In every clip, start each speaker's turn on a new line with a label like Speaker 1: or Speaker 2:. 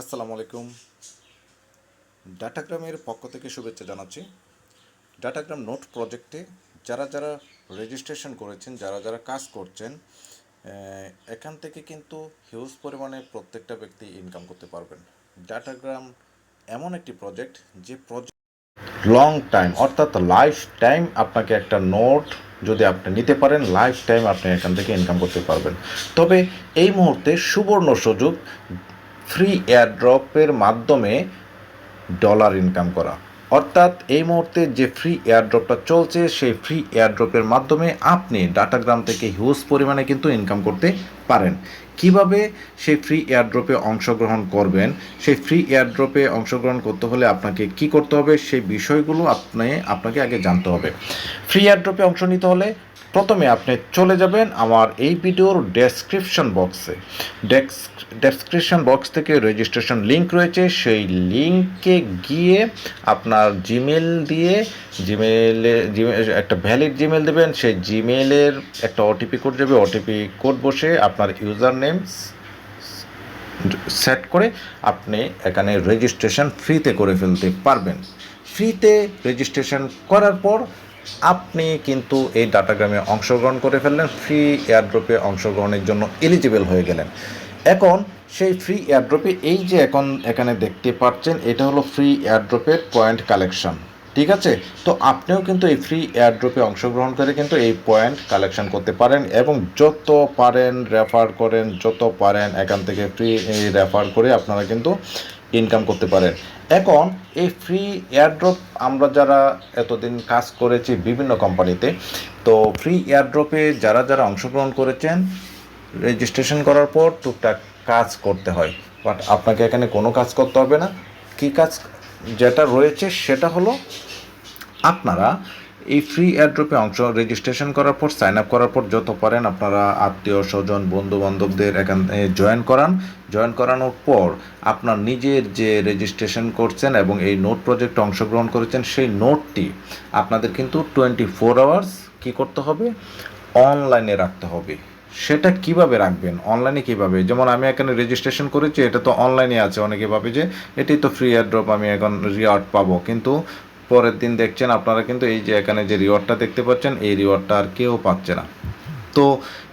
Speaker 1: আসসালামু আলাইকুম। ডাটাগ্রামের পক্ষ থেকে শুভেচ্ছা জানাচ্ছি। ডাটাগ্রাম নোট প্রজেক্টে যারা যারা রেজিস্ট্রেশন করেছেন, যারা যারা কাজ করছেন এখান থেকে কিন্তু হিউজ পরিমাণে প্রত্যেকটা ব্যক্তি ইনকাম করতে পারবেন। ডাটাগ্রাম এমন একটি প্রজেক্ট যে প্রজেক্ট লং টাইম অর্থাৎ লাইফ টাইম আপনাকে একটা নোট যদি আপনি নিতে পারেন লাইফ টাইম আপনি এখান থেকে ইনকাম করতে পারবেন। তবে এই মুহূর্তে সুবর্ণ সুযোগ ফ্রি এয়ারড্রপের মাধ্যমে ডলার ইনকাম করা। অর্থাৎ এই মুহূর্তে যে ফ্রি এয়ারড্রপটা চলছে, সেই ফ্রি এয়ারড্রপের মাধ্যমে আপনি ডাটাগ্রাম থেকে হিউজ পরিমাণে কিন্তু ইনকাম করতে পারেন। কীভাবে সেই ফ্রি এয়ারড্রপে অংশগ্রহণ করবেন? সেই ফ্রি এয়ারড্রপে অংশগ্রহণ করতে হলে আপনাকে কি করতে হবে? সেই বিষয়গুলো আপনি, আপনাকে আগে জানতে হবে। ফ্রি এয়ারড্রপে অংশ নিতে হলে প্রথমে আপনি চলে যাবেন আমার এই ভিডিওর ডেসক্রিপশন বক্সে ডেসক্রিপশন বক্স থেকে রেজিস্ট্রেশন লিংক রয়েছে, সেই লিংকে গিয়ে আপনার জিমেল দিয়ে জিমেলে একটা ভ্যালিড জিমেল দেবেন, সেই জিমেলের একটা ওটিপি কোড যাবে ওটিপি কোড বসে আপনার ইউজার নেম সেট করে আপনি এখানে রেজিস্ট্রেশন ফ্রিতে করে ফেলতে পারবেন। ফ্রিতে রেজিস্ট্রেশন করার পর আপনি কিন্তু এই ডাটাগ্রামে অংশগ্রহণ করে ফেললেন ফ্রি এয়ারড্রপে অংশগ্রহণের জন্য এলিজিবল হয়ে গেলেন। এখন সেই ফ্রি এয়ারড্রপে এই যে এখন এখানে দেখতে পাচ্ছেন, এটা হলো ফ্রি এয়ারড্রপের পয়েন্ট কালেকশন ঠিক আছে? তো আপনিও কিন্তু এই ফ্রি এয়ারড্রপে অংশগ্রহণ করে কিন্তু এই পয়েন্ট কালেকশন করতে পারেন এবং যত পারেন রেফার করেন, যত পারেন এখান থেকে ফ্রি রেফার করে আপনারা কিন্তু ইনকাম করতে পারেন। এখন এই ফ্রি এয়ারড্রপ আমরা যারা এতদিন কাজ করেছি বিভিন্ন কোম্পানিতে তো ফ্রি এয়ারড্রপে যারা যারা অংশগ্রহণ করেছেন রেজিস্ট্রেশন করার পর টুকটাক কাজ করতে হয়। বাট আপনাকে এখানে কোনো কাজ করতে হবে না। কী কাজ যেটা রয়েছে সেটা হলো আপনারা এই ফ্রি এয়ারড্রপে অংশ রেজিস্ট্রেশন করার পর সাইন আপ করার পর যত পারেন আপনারা আত্মীয় স্বজন বন্ধু বান্ধবদের এখান জয়েন করান। জয়েন করানোর পর আপনার নিজের যে রেজিস্ট্রেশন করছেন এবং এই নোট প্রজেক্টে অংশগ্রহণ করেছেন, সেই নোটটি আপনাদের কিন্তু টোয়েন্টি ফোর আওয়ার্স কী করতে হবে? অনলাইনে রাখতে হবে। সেটা কীভাবে রাখবেন? অনলাইনে কীভাবে? যেমন আমি এখানে রেজিস্ট্রেশন করেছি, এটা তো অনলাইনে আছে। অনেকে ভাবে যে, এটাই তো ফ্রি এয়ারড্রপ আমি এখন রিওয়ার্ড পাবো। কিন্তু পরের দিন দেখছেন আপনারা কিন্তু এই যে এখানে যে রিওয়ার্ডটা দেখতে পাচ্ছেন, এই রিওয়ার্ডটা আর কেউ পাচ্ছে না। তো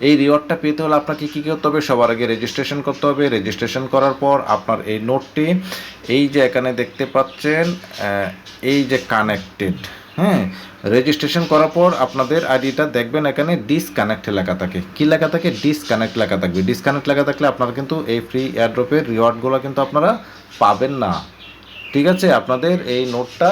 Speaker 1: এই রিওয়ার্ডটা পেতে হলে আপনাকে কী করতে হবে? সবার আগে রেজিস্ট্রেশন করতে হবে। রেজিস্ট্রেশন করার পর আপনার এই নোটটি এই যে এখানে দেখতে পাচ্ছেন এই যে কানেক্টেড হ্যাঁ? রেজিস্ট্রেশন করার পর আপনাদের আইডিটা দেখবেন এখানে ডিসকানেক্ট লেখা থাকে। কী লেখা থাকে? ডিসকানেক্ট লেখা থাকবে। ডিসকানেক্ট লেখা থাকলে আপনারা কিন্তু এই ফ্রি এয়ারড্রপের রিওয়ার্ডগুলো কিন্তু আপনারা পাবেন না। ঠিক আছে? আপনাদের এই নোটটা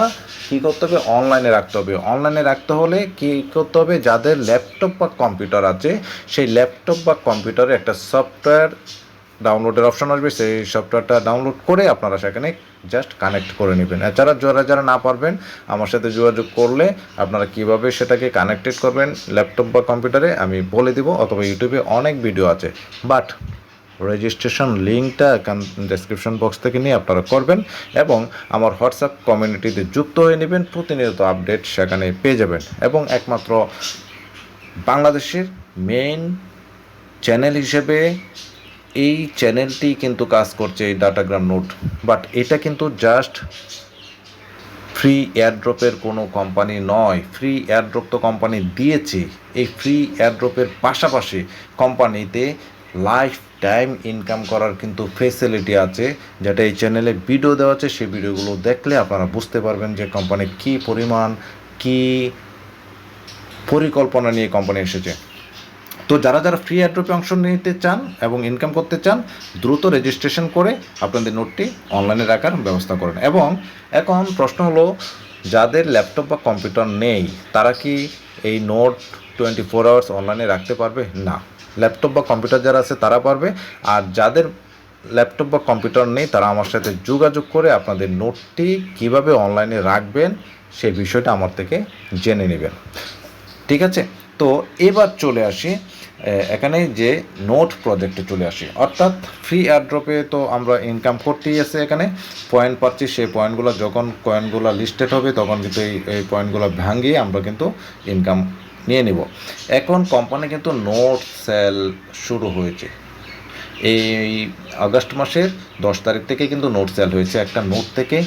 Speaker 1: কী করতে হবে? অনলাইনে রাখতে হবে। অনলাইনে রাখতে হলে কী করতে হবে? যাদের ল্যাপটপ বা কম্পিউটার আছে, সেই ল্যাপটপ বা কম্পিউটারে একটা সফটওয়্যার ডাউনলোডের অপশন আসবে। সেই সফটওয়্যারটা ডাউনলোড করে আপনারা সেখানে জাস্ট কানেক্ট করে নেবেন। এছাড়া যারা যারা না পারবেন, আমার সাথে যোগাযোগ করলে আপনারা কীভাবে সেটাকে কানেক্টেড করবেন ল্যাপটপ বা কম্পিউটারে, আমি বলে দিব, অথবা ইউটিউবে অনেক ভিডিও আছে। বাট রেজিস্ট্রেশন লিঙ্কটা ডেসক্রিপশন বক্স থেকে নিয়ে আপনারা করবেন এবং আমার হোয়াটসঅ্যাপ কমিউনিটিতে যুক্ত হয়ে নেবেন। প্রতিনিয়ত আপডেট সেখানে পেয়ে যাবেন। এবং একমাত্র বাংলাদেশের মেইন চ্যানেল হিসেবে এই চ্যানেলটি কিন্তু কাজ করছে এই ডাটাগ্রাম নোট বাট এটা কিন্তু জাস্ট ফ্রি এয়ারড্রপের কোনো কোম্পানি নয়। ফ্রি এয়ারড্রপ তো কোম্পানি দিয়েছে। এই ফ্রি এয়ারড্রপের পাশাপাশি কোম্পানিতে লাইফ টাইম ইনকাম করার কিন্তু ফেসিলিটি আছে। যেটা এই চ্যানেলে ভিডিও দেওয়া আছে, সেই ভিডিওগুলো দেখলে আপনারা বুঝতে পারবেন যে কোম্পানি কী পরিমাণ, কী পরিকল্পনা নিয়ে কোম্পানি এসেছে। তো যারা যারা ফ্রি অ্যাড্রপে অংশ নিতে চান এবং ইনকাম করতে চান, দ্রুত রেজিস্ট্রেশন করে আপনাদের নোটটি অনলাইনে রাখার ব্যবস্থা করেন। এবং এখন প্রশ্ন হলো, যাদের ল্যাপটপ বা কম্পিউটার নেই, তারা কি এই নোট টোয়েন্টি ফোর আওয়ার্স অনলাইনে রাখতে পারবে? না। ল্যাপটপ বা কম্পিউটার যারা আছে তারা পারবে। আর যাদের ল্যাপটপ বা কম্পিউটার নেই, তারা আমার সাথে যোগাযোগ করে আপনাদের নোটটি কীভাবে অনলাইনে রাখবেন সেই বিষয়টা আমার থেকে জেনে নেবেন। ঠিক আছে? তো এবার চলে আসি এখানে যে নোট প্রজেক্টে চলে আসি। অর্থাৎ ফ্রি এয়ারড্রপে তো আমরা ইনকাম করতেই আছে এখানে। পয়েন্ট পাচ্ছি, সেই পয়েন্টগুলো যখন কয়েনগুলো লিস্টেড হবে, তখন কিন্তু এই পয়েন্টগুলো ভাঙিয়ে আমরা কিন্তু ইনকাম নিয়ে নিব। এখন কোম্পানি কিন্তু নোট সেল শুরু হয়েছে। এই আগস্ট মাসের দশ তারিখ থেকে কিন্তু নোট সেল হয়েছে। একটা নোট থেকে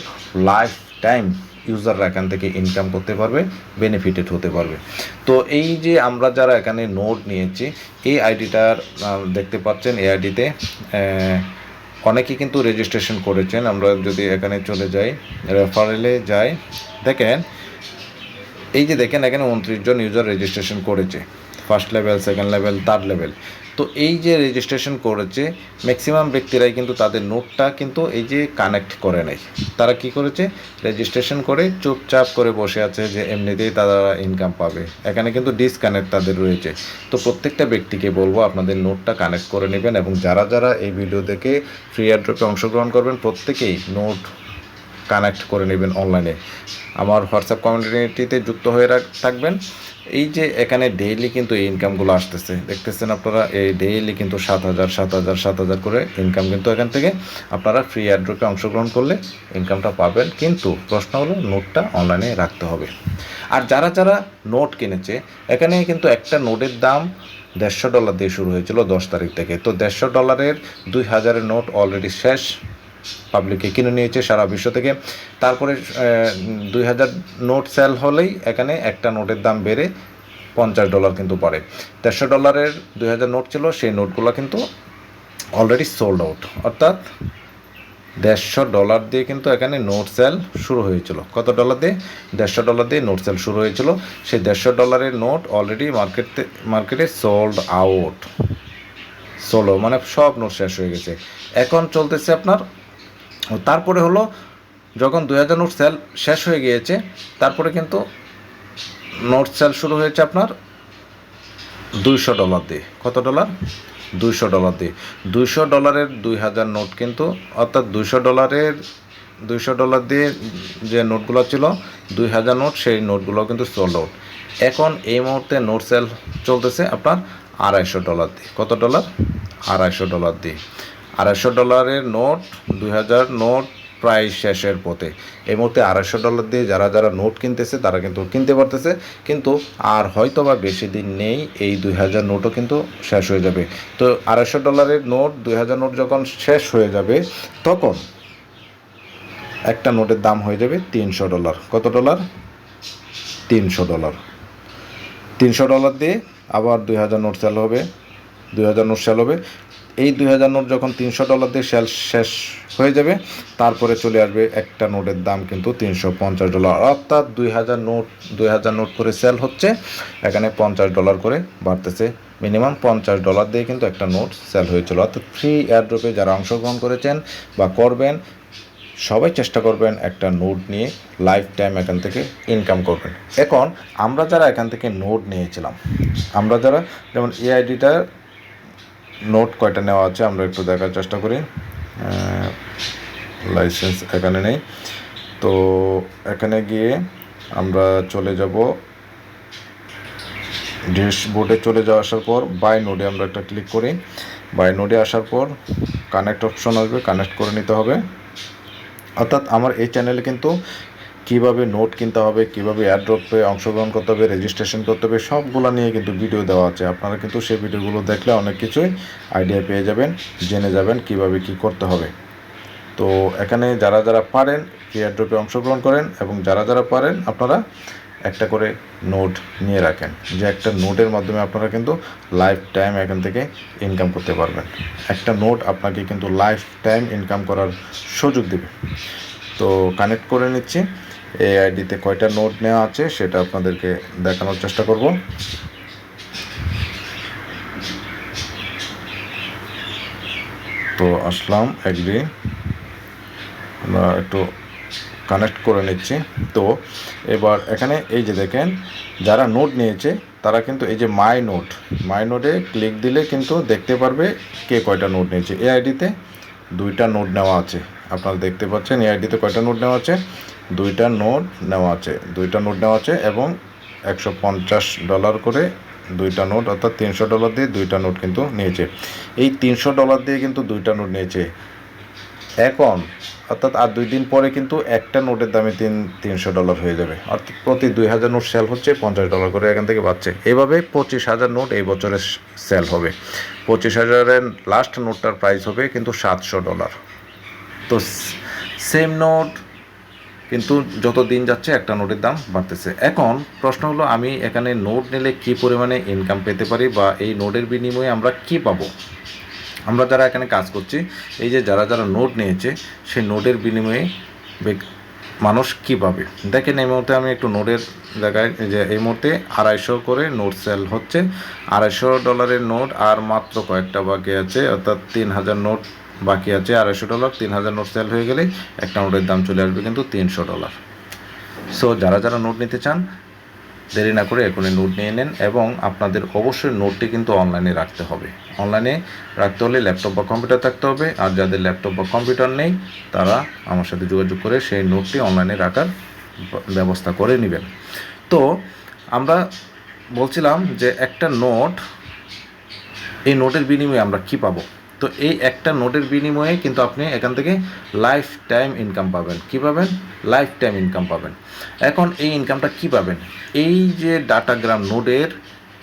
Speaker 1: লাইফ টাইম ইউজাররা এখান থেকে ইনকাম করতে পারবে বেনিফিটেড হতে পারবে। তো এই যে আমরা যারা এখানে নোট নিয়েছি, এই আইডিটার দেখতে পাচ্ছেন, এই আইডিতে অনেকে কিন্তু রেজিস্ট্রেশন করেছেন। আমরা যদি এখানে চলে যাই রেফারেলে যাই, দেখেন এই যে দেখেন, এখানে উনত্রিশ জন ইউজার রেজিস্ট্রেশন করেছে। First level second level third level তো এই যে রেজিস্ট্রেশন করেছে ম্যাক্সিমাম ব্যক্তিরাই কিন্তু তাদের নোটটা কিন্তু এই যে কানেক্ট করে নেয়। তারা কি করেছে? রেজিস্ট্রেশন করে চুপচাপ করে বসে আছে যে এমনিতেই তারা ইনকাম পাবে। এখানে কিন্তু ডিসকানেক্ট তাদের রয়েছে। তো প্রত্যেকটা ব্যক্তিকে বলব, আপনাদের নোটটা কানেক্ট করে নেবেন এবং যারা যারা এই ভিডিও দেখে ফ্রি অ্যাড্রপে অংশগ্রহণ করবেন, প্রত্যেকেই নোট কানেক্ট করে নেবেন অনলাইনে আমার হোয়াটসঅ্যাপ কমিউনিটিতে যুক্ত হয়ে থাকবেন। এই যে এখানে ডেইলি কিন্তু এই ইনকামগুলো আসতেছে। দেখতেছেন আপনারা, এই ডেইলি কিন্তু সাত হাজার সাত হাজার সাত হাজার করে ইনকাম কিন্তু এখান থেকে আপনারা ফ্রি অ্যাড্রপে অংশগ্রহণ করলে ইনকামটা পাবেন। কিন্তু প্রশ্ন হলো নোটটা অনলাইনে রাখতে হবে। আর যারা যারা নোট কিনেছে, এখানে কিন্তু একটা নোটের দাম দেড়শো ডলার দিয়ে শুরু হয়েছিল দশ তারিখ থেকে। তো দেড়শো ডলারের দুই হাজারের নোট অলরেডি শেষ। পাবলিকে কিনে নিয়েছে সারা বিশ্ব থেকে। তারপরে দুই হাজার নোট সেল হলেই এখানে একটা নোটের দাম বেড়ে পঞ্চাশ ডলার কিন্তু পড়ে। দেড়শো ডলারের দুই হাজার নোট ছিল, সেই নোটগুলো কিন্তু অলরেডি সোল্ড আউট অর্থাৎ দেড়শো ডলার দিয়ে কিন্তু এখানে নোট সেল শুরু হয়েছিল। কত ডলার দিয়ে? দেড়শো ডলার দিয়ে নোট সেল শুরু হয়েছিল। সেই দেড়শো ডলারের নোট অলরেডি মার্কেটে মার্কেটে সোল্ড আউট সোলো মানে সব নোট শেষ হয়ে গেছে। এখন চলতেছে আপনার তারপরে হলো যখন দুই হাজার নোট সেল শেষ হয়ে গিয়েছে, তারপরে কিন্তু নোট সেল শুরু হয়েছে আপনার দুইশো ডলার দিয়ে। কত ডলার? দুইশো ডলার দিয়ে। দুইশো ডলারের দুই হাজার নোট কিন্তু, অর্থাৎ দুইশো ডলারের, দুইশো ডলার দিয়ে যে নোটগুলো ছিল, দুই হাজার নোট, সেই নোটগুলো কিন্তু সোল্ড আউট এখন এই মুহূর্তে নোট সেল চলতেছে আপনার আড়াইশো ডলার দিয়ে। কত ডলার? আড়াইশো ডলার দিয়ে। আড়াইশো ডলারের নোট, দুই হাজার নোট প্রায় শেষের পথে। এই মুহূর্তে আড়াইশো ডলার দিয়ে যারা যারা নোট কিনতেছে, তারা কিন্তু কিনতে পারতেছে। কিন্তু আর হয়তো বা বেশি দিন নেই, এই দুই হাজার নোটও কিন্তু শেষ হয়ে যাবে। তো আড়াইশো ডলারের নোট, দুই হাজার নোট যখন শেষ হয়ে যাবে, তখন একটা নোটের দাম হয়ে যাবে তিনশো ডলার। কত ডলার? তিনশো ডলার। তিনশো ডলার দিয়ে আবার দুই হাজার নোট সেল হবে। দুই হাজার নোট সেল হবে। এই দুই হাজার নোট যখন তিনশো ডলার দিয়ে সেল শেষ হয়ে যাবে, তারপরে চলে আসবে একটা নোটের দাম কিন্তু তিনশো পঞ্চাশ ডলার। অর্থাৎ দুই হাজার নোট, দুই হাজার নোট করে সেল হচ্ছে, এখানে পঞ্চাশ ডলার করে বাড়তেছে। মিনিমাম পঞ্চাশ ডলার দিয়ে কিন্তু একটা নোট সেল হয়েছিল। অর্থাৎ ফ্রি এয়ারড্রপে যারা অংশগ্রহণ করেছেন বা করবেন, সবাই চেষ্টা করবেন একটা নোট নিয়ে লাইফ টাইম এখান থেকে ইনকাম করবেন। এখন আমরা যারা এখান থেকে নোট নিয়েছিলাম, আমরা যারা, যেমন এআইডিটা নোট কয়টা নেওয়া আছে আমরা একটু দেখার চেষ্টা করি। লাইসেন্স এখানে নেই। তো এখানে গিয়ে আমরা চলে যাব। ড্যাশবোর্ডে চলে যাওয়া আসার পর বাই নোডে আমরা একটা ক্লিক করি। বাই নোডে আসার পর কানেক্ট অপশন আসবে কানেক্ট করে নিতে হবে। অর্থাৎ আমার এই চ্যানেলে কিন্তু কীভাবে নোট কিনতে হবে, কীভাবে এয়ারড্রপে অংশগ্রহণ করতে হবে রেজিস্ট্রেশন করতে হবে, সবগুলো নিয়ে কিন্তু ভিডিও দেওয়া আছে। আপনারা কিন্তু সেই ভিডিওগুলো দেখলে অনেক কিছুই আইডিয়া পেয়ে যাবেন, জেনে যাবেন কীভাবে কি করতে হবে। তো এখানে যারা যারা পারেন এয়ারড্রপে অংশগ্রহণ করেন এবং যারা যারা পারেন, আপনারা একটা করে নোট নিয়ে রাখেন, যে একটা নোটের মাধ্যমে আপনারা কিন্তু লাইফ টাইম এখান থেকে ইনকাম করতে পারবেন। একটা নোট আপনাকে কিন্তু লাইফ টাইম ইনকাম করার সুযোগ দেবে। তো কানেক্ট করে নিচ্ছি। এই আইডিতে কয়টা নোট নেওয়া আছে সেটা আপনাদেরকে দেখানোর চেষ্টা করব। তো আসলাম এগ্রি আমরা একটু কানেক্ট করে নিচ্ছি। তো এবার এখানে এই যে দেখেন, যারা নোট নিয়েছে, তারা কিন্তু এই যে মাই নোট মাই নোটে ক্লিক দিলে কিন্তু দেখতে পারবে কে কয়টা নোট নিয়েছে। এই আইডিতে দুইটা নোট নেওয়া আছে। আপনারা দেখতে পাচ্ছেন এই আইডিতে কয়টা নোট নেওয়া আছে। দুইটা নোট নেওয়া আছে, দুইটা নোট নেওয়া আছে এবং একশো পঞ্চাশ ডলার করে দুইটা নোট অর্থাৎ তিনশো ডলার দিয়ে দুইটা নোট কিন্তু নিয়েছে। এই তিনশো ডলার দিয়ে কিন্তু দুইটা নোট নিয়েছে। এখন অর্থাৎ আর দুই দিন পরে কিন্তু একটা নোটের দামে তিন, তিনশো ডলার হয়ে যাবে। অর্থাৎ প্রতি দুই হাজার নোট সেল হচ্ছে, পঞ্চাশ ডলার করে এখান থেকে পাচ্ছে এভাবে পঁচিশ হাজার নোট এই বছরে সেল হবে। পঁচিশ হাজারের লাস্ট নোটটার প্রাইস হবে কিন্তু সাতশো ডলার। তো সেম নোট কিন্তু যত দিন যাচ্ছে একটা নোটের দাম বাড়তেছে। এখন প্রশ্ন হলো, আমি এখানে নোট নিলে কি পরিমাণে ইনকাম পেতে পারি বা এই নোটের বিনিময়ে আমরা কি পাবো? আমরা যারা এখানে কাজ করছি, এই যে যারা যারা নোট নিয়েছে, সেই নোটের বিনিময়ে মানুষ কী পাবে? দেখেন এই মুহূর্তে আমি একটু নোটের জায়গায় যে এই মুহূর্তে আড়াইশো করে নোট সেল হচ্ছে। আড়াইশো ডলারের নোট আর মাত্র কয়েকটা বাকি আছে, অর্থাৎ তিন হাজার নোট বাকি আছে আড়াইশো ডলার, তিন হাজার নোট সেল হয়ে গেলেই একটা নোটের দাম চলে আসবে কিন্তু তিনশো ডলার। সো যারা যারা নোট নিতে চান, দেরি না করে এখনই নোট নিয়ে নেন এবং আপনাদের অবশ্যই নোটটি কিন্তু অনলাইনে রাখতে হবে। অনলাইনে রাখতে হলে ল্যাপটপ বা কম্পিউটার থাকতে হবে আর যাদের ল্যাপটপ বা কম্পিউটার নেই, তারা আমার সাথে যোগাযোগ করে সেই নোটটি অনলাইনে রাখার ব্যবস্থা করে নেবেন। তো, আমরা বলছিলাম যে একটা নোট এই নোটের বিনিময়ে আমরা কি পাবো? তো এই একটা নোটের বিনিময়ে কিন্তু আপনি এখান থেকে লাইফ টাইম ইনকাম পাবেন। কি পাবেন? লাইফ টাইম ইনকাম পাবেন। এখন এই ইনকামটা কি পাবেন? এই যে ডাটাগ্রাম নোডের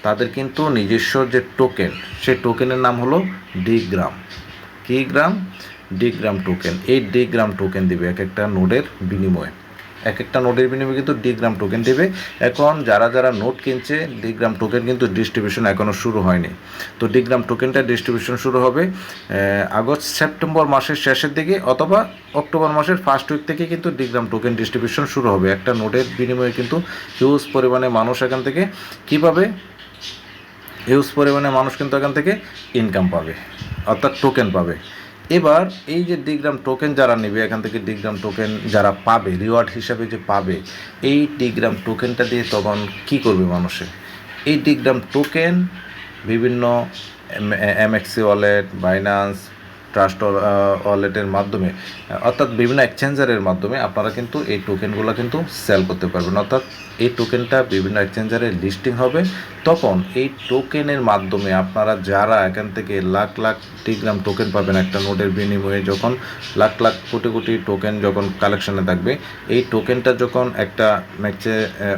Speaker 1: তাদের কিন্তু নিজস্ব যে টোকেন সেই টোকেনের নাম হলো ডিগ্রাম কি গ্রাম ডিগ্রাম টোকেন এই ডিগ্রাম টোকেন দিবে এক একটা নোডের বিনিময়ে। এক একটা নোটের বিনিময়ে কিন্তু ডিগ্রাম টোকেন দেবে। এখন যারা যারা নোট কিনছে ডিগ্রাম টোকেন কিন্তু ডিস্ট্রিবিউশন এখনও শুরু হয়নি। তো ডিগ্রাম টোকেনটা ডিস্ট্রিবিউশন শুরু হবে আগস্ট সেপ্টেম্বর মাসের শেষের দিকে অথবা অক্টোবর মাসের ফার্স্ট উইক থেকে কিন্তু ডিগ্রাম টোকেন ডিস্ট্রিবিউশন শুরু হবে। একটা নোটের বিনিময়ে কিন্তু হিউজ পরিমাণে মানুষ এখান থেকে কীভাবে হিউজ পরিমাণে মানুষ কিন্তু এখান থেকে ইনকাম পাবে, অর্থাৎ টোকেন পাবে। এবার এই যে ডিগ্রাম টোকেন যারা নেবে, এখান থেকে ডিগ্রাম টোকেন যারা পাবে রিওয়ার্ড হিসাবে যে পাবে, এই ডিগ্রাম টোকেনটা দিয়ে তখন কি করবে মানুষে? এই ডিগ্রাম টোকেন বিভিন্ন M MXC wallet Binance trust ওয়ালেটের মাধ্যমে, অর্থাৎ বিভিন্ন এক্সচেঞ্জারের মাধ্যমে আপনারা কিন্তু এই টোকেনগুলো কিন্তু সেল করতে পারবেন। অর্থাৎ এই টোকেনটা বিভিন্ন এক্সচেঞ্জারে লিস্টিং হবে। তখন এই টোকেনের মাধ্যমে আপনারা যারা এখান থেকে লাখ লাখ টিগ্রাম টোকেন পাবেন একটা নোটের বিনিময়ে, যখন লাখ লাখ কোটি কোটি টোকেন যখন কালেকশানে থাকবে, এই টোকেনটা যখন একটা ম্যাচে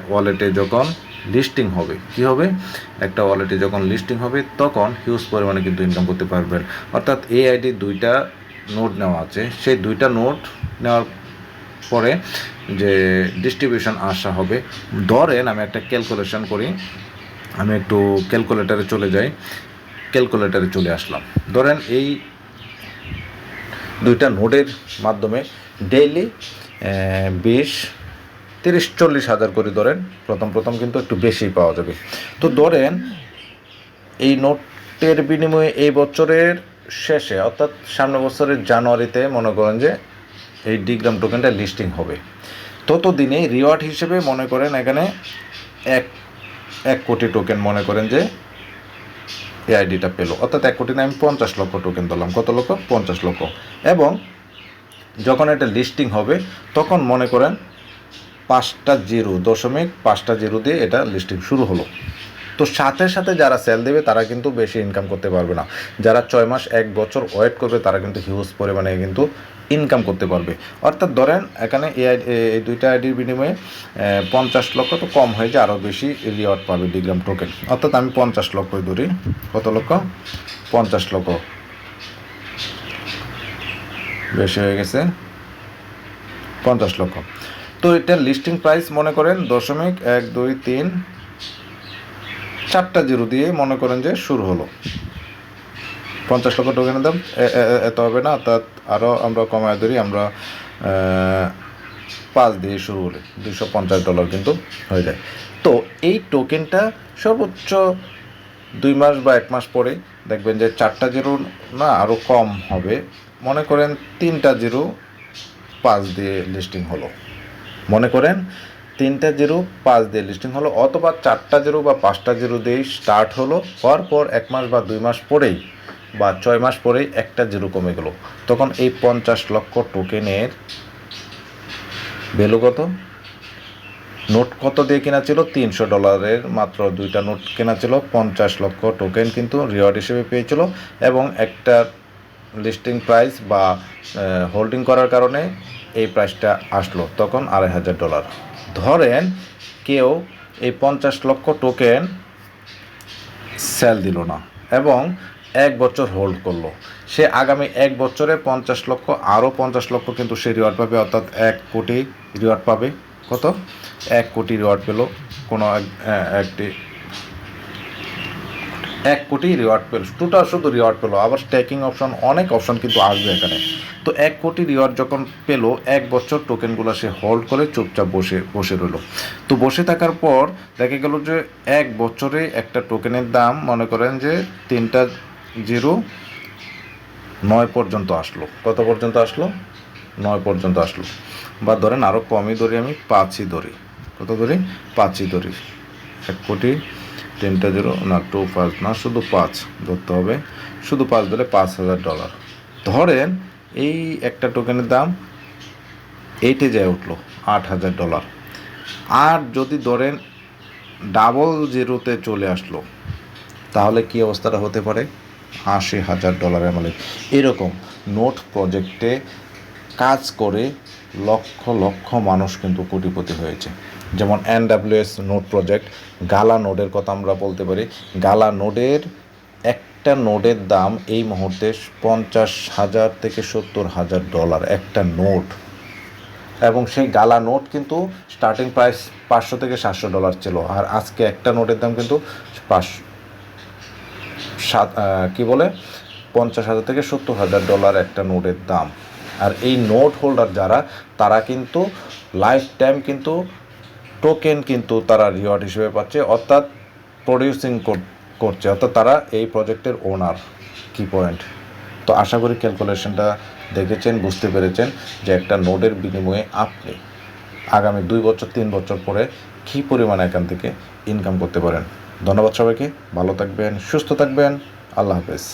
Speaker 1: ওয়ালেটে যখন লিস্টিং হবে। কি হবে? একটা ওয়ালেটে যখন লিস্টিং হবে, তখন হিউজ পরিমাণে কিন্তু ইনকাম করতে পারবেন। অর্থাৎ এই আইডি দুইটা নোট নেওয়া আছে। সেই দুইটা নোট নেওয়ার পরে যে ডিস্ট্রিবিউশন আসা হবে, ধরেন আমি একটা ক্যালকুলেশন করি। আমি একটু ক্যালকুলেটারে চলে যাই। ক্যালকুলেটারে চলে আসলাম। ধরেন এই দুইটা নোটের মাধ্যমে ডেইলি বিশ তিরিশ, চল্লিশ হাজার করে ধরেন, প্রথম প্রথম কিন্তু একটু বেশি পাওয়া যাবে। তো ধরেন, এই নোটের বিনিময়ে এই বছরের শেষে, অর্থাৎ সামনে বছরের জানুয়ারিতে মনে করেন যে এই ডিগ্রাম টোকেনটা লিস্টিং হবে। ততদিনে রিওয়ার্ড হিসেবে মনে করেন এখানে এক এক কোটি টোকেন মনে করেন যে এই আইডিটা পেল। অর্থাৎ এক কোটি না, আমি পঞ্চাশ লক্ষ টোকেন দিলাম কত লক্ষ? পঞ্চাশ লক্ষ। এবং যখন এটা লিস্টিং হবে, তখন মনে করেন পাঁচটা জিরো দশমিক পাঁচটা জিরো দিয়ে এটা লিস্টিং শুরু হলো। তো সাথে সাথে যারা সেল দেবে, তারা কিন্তু বেশি ইনকাম করতে পারবে না। যারা ছয় মাস, এক বছর ওয়েট করবে, তারা কিন্তু হিউজ পরিমাণে কিন্তু ইনকাম করতে পারবে। অর্থাৎ ধরেন, এখানে এই আই- এই দুইটা আইডির বিনিময়ে পঞ্চাশ লক্ষ তো কম হয়ে যায় আরও বেশি রিওয়ার্ড পাবে ডিগ্রাম টোকেন অর্থাৎ আমি পঞ্চাশ লক্ষই ধরি। কত লক্ষ? পঞ্চাশ লক্ষ। বেশি হয়ে গেছে। পঞ্চাশ লক্ষ। তো এটার লিস্টিং প্রাইস মনে করেন দশমিক এক দুই তিন চারটা জিরো দিয়ে মনে করেন যে শুরু হলো। পঞ্চাশ লক্ষ টোকেনের দাম এত হবে না, অর্থাৎ আরও আমরা কমায় ধরি, আমরা পাঁচ দিয়ে শুরু হলে দুশো পঞ্চাশ ডলার কিন্তু হয়ে যায়। তো এই টোকেনটা সর্বোচ্চ দুই মাস বা এক মাস পরে দেখবেন যে চারটা জিরো না আরও কম হবে। মনে করেন তিনটা জিরো পাঁচ দিয়ে লিস্টিং হলো। মনে করেন, তিনটা জিরো, পাঁচ দিয়ে লিস্টিং হলো, অথবা চারটা জিরো বা পাঁচটা জিরো দিয়েই স্টার্ট হলো হওয়ার পর এক মাস বা দুই মাস পরেই বা ছয় মাস পরেই একটা জিরো কমে গেল। তখন এই পঞ্চাশ লক্ষ টোকেনের ভ্যালু কত? নোট কত দিয়ে কেনা ছিল? তিনশো ডলারের মাত্র দুইটা নোট কেনা ছিল। পঞ্চাশ লক্ষ টোকেন কিন্তু রিওয়ার্ড হিসেবে পেয়েছিল এবং একটা লিস্টিং প্রাইস বা হোল্ডিং করার কারণে এই প্রাইসটা আসলো, তখন আড়াই হাজার ডলার ধরেন কেউ এই পঞ্চাশ লক্ষ টোকেন সেল দিল না এবং এক বছর হোল্ড করল। সে আগামী এক বছরে পঞ্চাশ লক্ষ, আরও পঞ্চাশ লক্ষ কিন্তু সে রিওয়ার্ড পাবে, অর্থাৎ এক কোটি রিওয়ার্ড পাবে। কত? এক কোটি রিওয়ার্ড পেল, কোনো এক- একটি, এক কোটি রিওয়ার্ড পেল। টোটাল শুধু রিওয়ার্ড পেল, আবার স্ট্যাকিং অপশন অনেক অপশন কিন্তু আসবে এখানে। তো এক কোটি রিওয়ার্ড যখন পেল এক বছর টোকেনগুলো সে হোল্ড করে চুপচাপ বসে বসে রইল। তো বসে থাকার পর দেখা গেল যে এক বছরে একটা টোকেনের দাম মনে করেন যে তিনটা জিরো নয় পর্যন্ত আসলো। কত পর্যন্ত আসলো? নয় পর্যন্ত আসলো। বা ধরেন আরও কমই ধরি আমি পাঁচই ধরি। কত ধরি? পাঁচই ধরি। এক কোটি তিনটা জিরো না টু পাঁচ না শুধু পাঁচ ধরতে হবে। শুধু পাঁচ ধরে পাঁচ হাজার ডলার। ধরেন এই একটা টোকেনের দাম এইটে যায় উঠল, আট হাজার ডলার আর যদি ধরেন ডাবল জিরোতে চলে আসলো, তাহলে কি অবস্থাটা হতে পারে? আশি হাজার ডলারের মালিক। এরকম নোট প্রজেক্টে কাজ করে লক্ষ লক্ষ মানুষ কিন্তু কোটিপতি হয়েছে। যেমন এনডাব্লিউএস নোট প্রজেক্ট গালা নোডের কথা আমরা বলতে পারি। গালা নোডের একটা নোটের দাম এই মুহূর্তে পঞ্চাশ হাজার থেকে সত্তর হাজার ডলার, একটা নোট। এবং সেই গালা নোট কিন্তু স্টার্টিং প্রাইস পাঁচশো থেকে সাতশো ডলার ছিল। আর আজকে একটা নোটের দাম কিন্তু পাঁচশো সাত কী বলে? পঞ্চাশ হাজার থেকে সত্তর হাজার ডলার একটা নোটের দাম। আর এই নোট হোল্ডার যারা, তারা কিন্তু লাইফ টাইম কিন্তু টোকেন কিন্তু তারা রিওয়ার্ড হিসেবে পাচ্ছে, অর্থাৎ প্রডিউসিং করছে, অর্থাৎ তারা এই প্রজেক্টের ওনার কি পয়েন্ট তো আশা করি ক্যালকুলেশনটা দেখেছেন, বুঝতে পেরেছেন যে একটা নোটের বিনিময়ে আপনি আগামী দুই বছর, তিন বছর পরে কী পরিমাণে এখান থেকে ইনকাম করতে পারেন। ধন্যবাদ সবাইকে, ভালো থাকবেন, সুস্থ থাকবেন, আল্লাহ হাফেজ।